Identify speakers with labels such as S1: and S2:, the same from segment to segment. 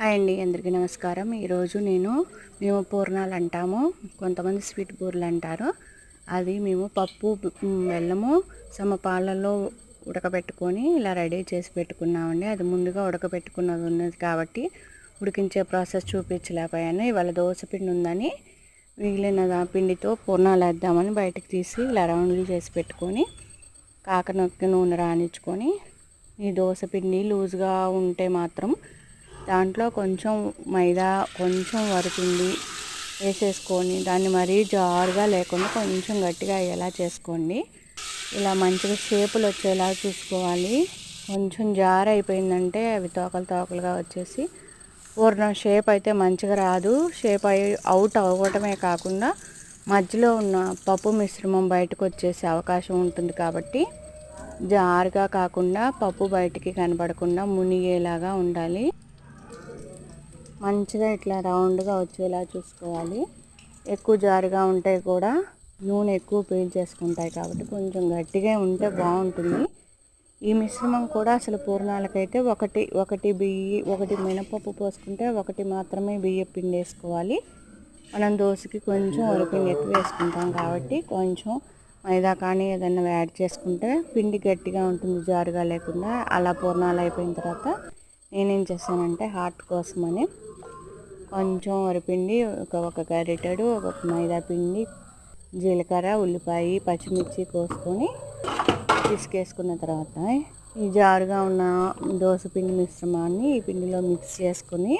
S1: Hi అండి అందరికీ నమస్కారం. ఈరోజు నేను మేము పూర్ణాలు అంటాము. కొంతమంది స్వీట్ బూరెలు అంటారు. అది మేము పప్పు బెల్లము బెల్లము సమపాలలో ఉడకబెట్టుకొని ఇలా రెడీ చేసి పెట్టుకున్నామండి. అది ముందుగా ఉడకబెట్టుకున్నది ఉన్నది కాబట్టి ఉడికించే ప్రాసెస్ చూపించలేకపోయాను. ఇవాళ దోశ పిండి ఉందని మిగిలిన పిండితో పూర్ణాలు వేద్దామని బయటకు తీసి ఇలా రౌండ్లు చేసి పెట్టుకొని కాకనొక్కి నూనె రాణించుకొని ఈ దోశ పిండి లూజ్గా ఉంటే మాత్రం దాంట్లో కొంచెం మైదా కొంచెం వరిపిండి వేసేసుకొని దాన్ని మరీ జారుగా లేకుండా కొంచెం గట్టిగా అయ్యేలా చేసుకోండి. ఇలా మంచిగా షేపులు వచ్చేలా చూసుకోవాలి. కొంచెం జారు అయిపోయిందంటే అవి తోకలు తోకలుగా వచ్చేసి పూర్ణం షేప్ అయితే మంచిగా రాదు. షేప్ అయి అవుట్ అవ్వటమే కాకుండా మధ్యలో ఉన్న పప్పు మిశ్రమం బయటకు వచ్చేసే అవకాశం ఉంటుంది కాబట్టి జారుగా కాకుండా పప్పు బయటికి కనపడకుండా మునిగేలాగా ఉండాలి. మంచిగా ఇట్లా రౌండ్గా వచ్చేలా చూసుకోవాలి. ఎక్కువ జారుగా ఉంటే కూడా. నూనె ఎక్కువ పీల్చేసుకుంటాయి కాబట్టి కొంచెం గట్టిగా ఉంటే బాగుంటుంది. ఈ మిశ్రమం కూడా అసలు పూర్ణాలకైతే ఒకటి ఒకటి బియ్యి ఒకటి మినపప్పు పోసుకుంటే ఒకటి మాత్రమే బియ్య పిండి వేసుకోవాలి మనం దోశకి కొంచెం ఉరిపిండి ఎక్కువ వేసుకుంటాం కాబట్టి కొంచెం మైదా కానీ ఏదైనా యాడ్ చేసుకుంటే పిండి గట్టిగా ఉంటుంది జారుగా లేకుండా. అలా పూర్ణాలు అయిపోయిన తర్వాత నేనేం చేశానంటే హార్ట్ కోసమని కొంచెం వరిపిండి ఒక ఒక గరిటెడు ఒక మైదా పిండి జీలకర్ర ఉల్లిపాయ పచ్చిమిర్చి కోసుకొని పిసికేసుకున్న తర్వాత ఈ జారుగా ఉన్న దోశ పిండి మిశ్రమాన్ని ఈ పిండిలో మిక్స్ చేసుకుని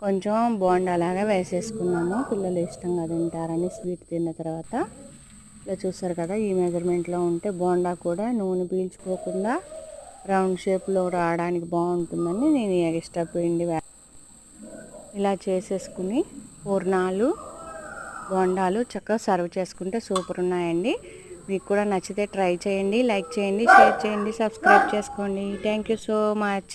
S1: కొంచెం బోండాలాగా వేసేసుకున్నాము. పిల్లలు ఇష్టంగా తింటారని స్వీట్ తిన్న తర్వాత. ఇలా చూస్తారు కదా ఈ మెజర్మెంట్లో ఉంటే బోండా కూడా నూనె పీల్చుకోకుండా రౌండ్ షేప్లో రావడానికి బాగుంటుందని నేను ఈ ఎక్స్ట్రా పిండి ఇలా చేసేసుకుని పూర్ణాలు బొండాలు చక్కగా సర్వ్ చేసుకుంటే సూపర్ ఉన్నాయండి. మీకు కూడా నచ్చితే ట్రై చేయండి లైక్ చేయండి షేర్ చేయండి సబ్స్క్రైబ్ చేసుకోండి. Thank you so much.